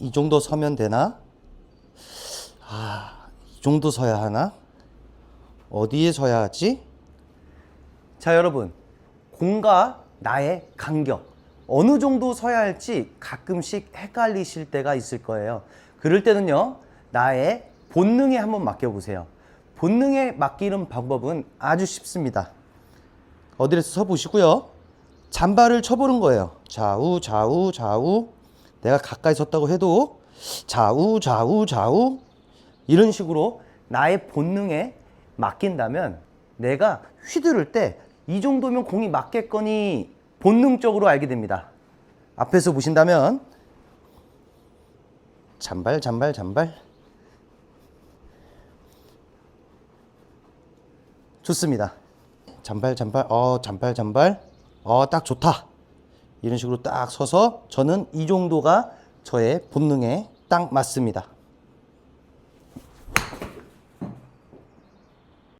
이 정도 서면 되나? 아, 이 정도 서야 하나? 어디에 서야 하지? 자, 여러분. 공과 나의 간격. 어느 정도 서야 할지 가끔씩 헷갈리실 때가 있을 거예요. 그럴 때는요, 나의 본능에 한번 맡겨보세요. 본능에 맡기는 방법은 아주 쉽습니다. 어디에서 서 보시고요. 잔발을 쳐보는 거예요. 좌우, 좌우, 좌우. 내가 가까이 섰다고 해도 좌우, 좌우, 좌우. 이런 식으로 나의 본능에 맡긴다면 내가 휘두를 때 이 정도면 공이 맞겠거니 본능적으로 알게 됩니다. 앞에서 보신다면 잔발, 잔발, 잔발. 좋습니다. 잔발, 잔발, 어, 잔발, 잔발. 어, 딱 좋다. 이런 식으로 딱 서서 저는 이 정도가 저의 본능에 딱 맞습니다.